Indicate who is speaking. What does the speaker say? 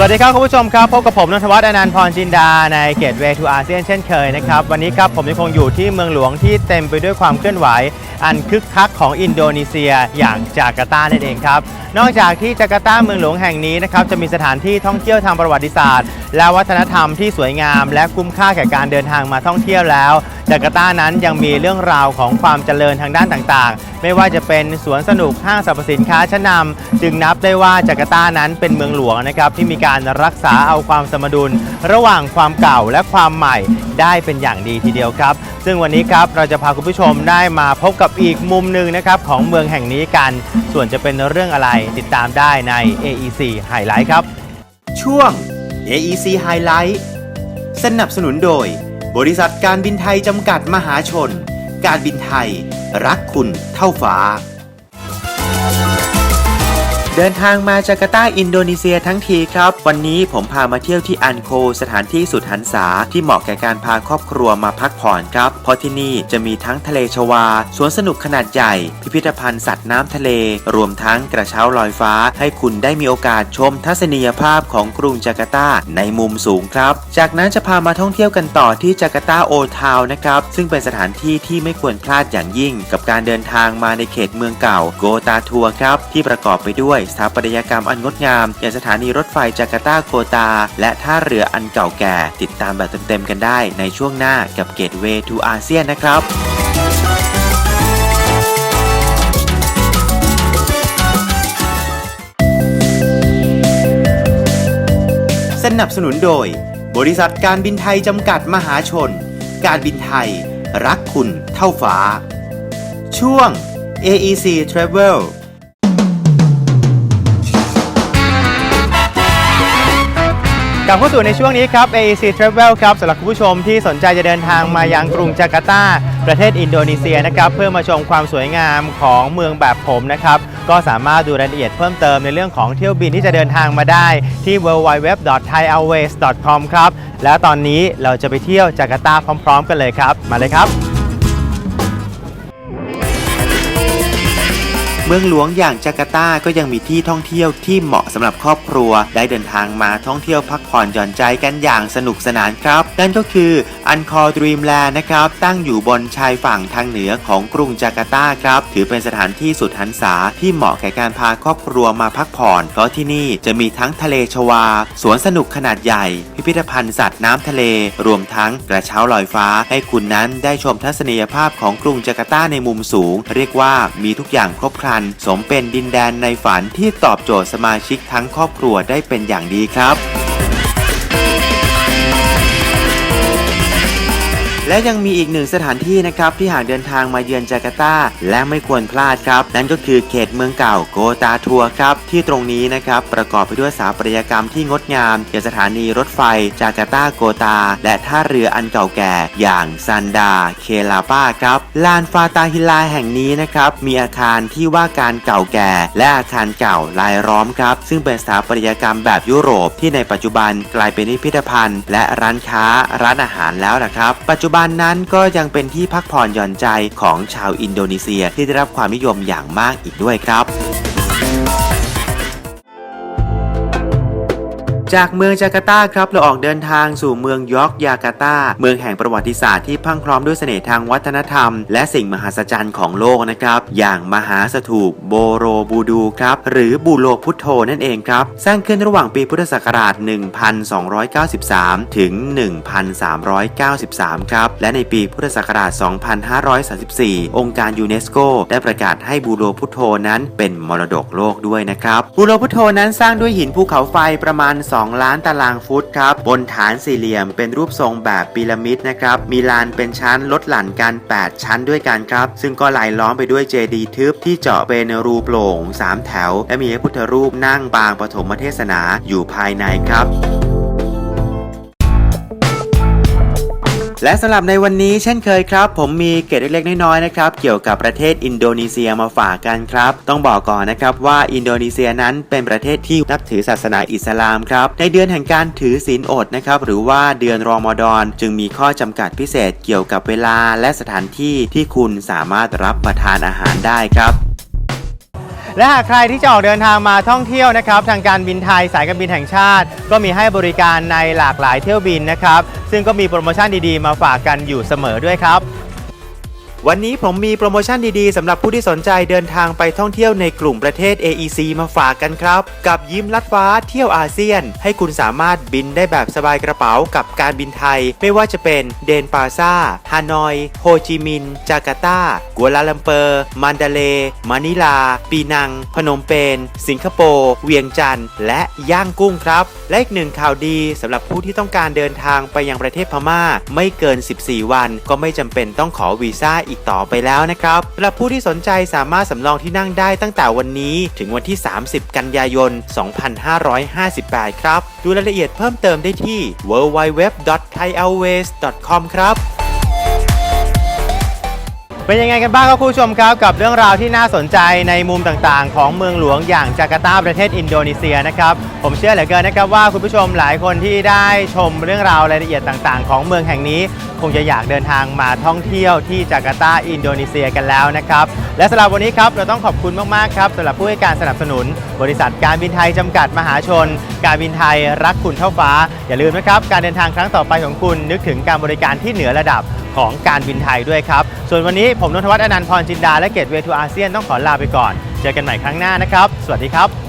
Speaker 1: สวัสดีครับคุณผู้ชมครับพบกับผมนนทวัฒน์อนันต์พรจินดาในเกตเวทูอาเซียนเช่นเคยนะครับ วันนี้ครับผมยังคงอยู่ที่เมืองหลวงที่เต็มไปด้วยความเคลื่อนไหว อันคึกคักของอินโดนีเซียอย่างจาการ์ตานั่นเองครับ นอกจากที่จาการ์ตาเมืองหลวงแห่งนี้นะครับจะมีสถานที่ท่องเที่ยวทางประวัติศาสตร์ และวัฒนธรรมที่สวยงาม และคุ้มค่าแก่การเดินทางมาท่องเที่ยวแล้ว จาการ์ตานั้นยังมีเรื่องราวของความเจริญทางด้านต่างๆ ไม่ว่าจะเป็นสวนสนุกห้างสรรพสินค้าชั้นนำจึงนับได้ว่าจาการ์ตานั้นเป็นเมืองหลวงนะครับที่มีการรักษาเอาความสมดุล ระหว่างความเก่าและความใหม่ได้เป็นอย่างดีทีเดียวครับ ซึ่งวันนี้ครับเราจะพาคุณผู้ชมได้มาพบกับอีกมุมหนึ่งนะครับของเมืองแห่งนี้กัน ส่วนจะเป็นเรื่องอะไรติดตามได้ใน AEC Highlight ครับ
Speaker 2: ช่วง AEC Highlight สนับสนุนโดย บริษัทการบินไทยจำกัดมหาชน การบินไทย รักคุณเท่าฟ้า เดินทางมาจาการ์ตาอินโดนีเซียทั้งทีครับ วันนี้ผมพามาเที่ยวที่อันโค สถานที่สุดหันษาที่เหมาะแก่การพาครอบครัวมาพักผ่อนครับ เพราะที่นี่จะมีทั้งทะเลชวา สวนสนุกขนาดใหญ่ พิพิธภัณฑ์สัตว์น้ำทะเล รวมทั้งกระเช้าลอยฟ้า ให้คุณได้มีโอกาสชมทัศนียภาพของกรุงจาการ์ตาในมุมสูงครับ จากนั้นจะพามาท่องเที่ยวกันต่อที่จาการ์ตาโอทาวนะครับซึ่งเป็นสถานที่ที่ไม่ควรพลาดอย่างยิ่ง กับการเดินทางมาในเขตเมืองเก่าโกตาทัวครับที่ประกอบไปด้วยสถาปัตยกรรมอันงดงาม อย่างสถานีรถไฟจาการ์ตาโกตา และท่าเรืออันเก่าแก่ ติดตามแบบเต็มๆกันได้ในช่วงหน้ากับเกตเวทูอาเซียนนะครับสนับสนุนโดย บริษัทการบินไทยจำกัดมหาชน การบินไทย รักคุณเท่าฟ้า ช่วง AEC Travel
Speaker 1: กลับเข้าสู่ในช่วงนี้ครับ AEC Travel ครับสำหรับคุณผู้ชมที่สนใจจะเดินทางมายังกรุงจาการ์ตา ประเทศอินโดนีเซียนะครับเพื่อมาชมความสวยงามของเมืองแบบผมนะครับก็สามารถดูรายละเอียดเพิ่มเติมในเรื่องของเที่ยวบินที่จะเดินทางมาได้ที่ www.thaiairways.com ครับแล้วตอนนี้เราจะไปเที่ยวจาการ์ตาพร้อม ๆ กันเลยครับ มาเลยครับ
Speaker 2: เมืองหลวงอย่างจาการ์ตาก็ยังมีที่ท่องเที่ยวที่เหมาะสำหรับครอบครัว ได้เดินทางมาท่องเที่ยวพักผ่อนหย่อนใจกันอย่างสนุกสนานครับ นั่นก็คือ อันคอร์ดรีมแลนด์นะครับ ตั้งอยู่บนชายฝั่งทางเหนือของกรุงจาการ์ตาครับ ถือเป็นสถานที่สุดหันษาที่เหมาะแก่การพาครอบครัวมาพักผ่อน เพราะที่นี่จะมีทั้งทะเลชวา สวนสนุกขนาดใหญ่ พิพิธภัณฑ์สัตว์น้ำทะเล รวมทั้งกระเช้าลอยฟ้า ให้คุณนั้นได้ชมทัศนียภาพของกรุงจาการ์ตาในมุมสูง เรียกว่ามีทุกอย่างครบครัน สมเป็นดินแดนในฝันที่ตอบโจทย์สมาชิกทั้งครอบครัวได้เป็นอย่างดีครับ และยังมีอีกหนึ่งสถานที่นะครับที่หากเดินทางมาเยือนจาการ์ตา และไม่ควรพลาดครับ นั่นก็คือเขตเมืองเก่าโกตาทัวร์ครับ ที่ตรงนี้นะครับประกอบไปด้วยสถาปัตยกรรมที่งดงามอย่างสถานีรถไฟจาการ์ตาโกตา และท่าเรืออันเก่าแก่ อย่างซันดา เคลาปาครับลานฟาตาฮิลาแห่งนี้นะครับมีอาคารที่ว่าการเก่าแก่ และอาคารเก่าลายล้อมครับ ซึ่งเป็นสถาปัตยกรรมแบบยุโรปที่ในปัจจุบันกลายเป็นพิพิธภัณฑ์ และร้านค้าร้านอาหารแล้วนะครับ ปัจจุบันนั้นก็ยังเป็นที่พักผ่อนหย่อนใจของชาวอินโดนีเซียที่ได้รับความนิยมอย่างมากอีกด้วยครับ จากเมืองจาการ์ตาครับเราออกเดินทางสู่เมืองยอร์กยาการ์ตาเมืองแห่งประวัติศาสตร์ที่พังพร้อมด้วยเสน่ห์ทางวัฒนธรรม และสิ่งมหัศจรรย์ของโลกนะครับอย่างมหาสถูปโบโรบูดูครับหรือบูโลพุทโธนั่นเองครับสร้างขึ้นระหว่างปีพุทธศักราช 1293 ถึง 1393 ครับและในปีพุทธศักราช 2534 องค์การยูเนสโกได้ประกาศให้บูโรพุทโธนั้นเป็นมรดกโลกด้วยนะครับบูโรพุทโธนั้นสร้างด้วยหินภูเขาไฟประมาณ2 2 ล้านตารางฟุตครับ บนฐานสี่เหลี่ยมเป็นรูปทรงแบบพีระมิดนะครับ มีลานเป็นชั้นลดหลั่นกัน 8 ชั้นด้วยกันครับ ซึ่งก็ลายล้อมไปด้วยเจดีย์ทึบที่เจาะเป็นรูโปร่ง 3 แถว และมีพระพุทธรูปนั่งปางปฐมเทศนาอยู่ภายในครับ และสำหรับในวันนี้เช่นเคยครับ ผมมีเกร็ดเล็กๆน้อยๆนะครับเกี่ยวกับประเทศอินโดนีเซียมาฝากกันครับ ต้องบอกก่อนนะครับว่าอินโดนีเซียนั้นเป็นประเทศที่นับถือศาสนาอิสลามครับในเดือนแห่งการถือศีลอดนะครับหรือว่าเดือนรอมฎอนจึงมีข้อจำกัดพิเศษเกี่ยวกับเวลาและสถานที่ที่คุณสามารถรับประทานอาหารได้ครับ
Speaker 1: และหากใครที่จะออกเดินทางมาท่องเที่ยวนะครับ ทางการบินไทยสายการบินแห่งชาติ ก็มีให้บริการในหลากหลายเที่ยวบินนะครับ ซึ่งก็มีโปรโมชั่นดีๆ มาฝากกันอยู่เสมอด้วยครับ
Speaker 2: วันนี้ผมมีโปรโมชั่นดีๆสำหรับผู้ที่สนใจเดินทางไปท่องเที่ยวในกลุ่มประเทศ AEC มาฝากกันครับ กับยิ้มลัดฟ้าเที่ยวอาเซียน ให้คุณสามารถบินได้แบบสบายกระเป๋ากับการบินไทย ไม่ว่าจะเป็นเดนปาซาฮานอย โฮจิมินห์จาการ์ตา กัวลาลัมเปอร์ มันดาเลมะนิลา ปีนัง พนมเปญสิงคโปร์ เวียงจันทร์และย่างกุ้งครับ และอีกหนึ่งข่าวดีสำหรับผู้ที่ต้องการเดินทางไปยังประเทศพม่า ไม่เกิน 14 วัน ก็ไม่จำเป็นต้องขอวีซ่าอีกต่อไปแล้วนะครับสำหรับผู้ที่สนใจสามารถสำรองที่นั่งได้ตั้งแต่วันนี้ ถึงวันที่ 30 กันยายน 2558 ครับ ดูรายละเอียดเพิ่มเติมได้ที่ www.thaiairways.com ครับ
Speaker 1: เป็นยังไงกันบ้างครับคุณผู้ชมครับกับเรื่องราวที่น่าสนใจในมุมต่างๆ ของเมืองหลวงอย่างจาการ์ตาประเทศอินโดนีเซียนะครับผมเชื่อเหลือเกินนะครับว่าคุณผู้ชมหลายคนที่ได้ชมเรื่องราวรายละเอียดต่างๆ ของเมืองแห่งนี้ คงจะอยากเดินทางมาท่องเที่ยวที่จาการ์ตาอินโดนีเซียกันแล้วนะครับและสำหรับวันนี้ครับเราต้องขอบคุณมากๆครับสำหรับผู้ให้การสนับสนุน บริษัทการบินไทยจำกัดมหาชน การบินไทยรักคุณเท่าฟ้า อย่าลืมนะครับการเดินทางครั้งต่อไปของคุณนึกถึงการบริการที่เหนือระดับ ของการบินไทยด้วยครับ ส่วนวันนี้ผมนนทวัฒน์อนันต์พรจินดาและเกตเวทูอาเซียนต้องขอลาไปก่อน เจอกันใหม่ครั้งหน้านะครับ สวัสดีครับ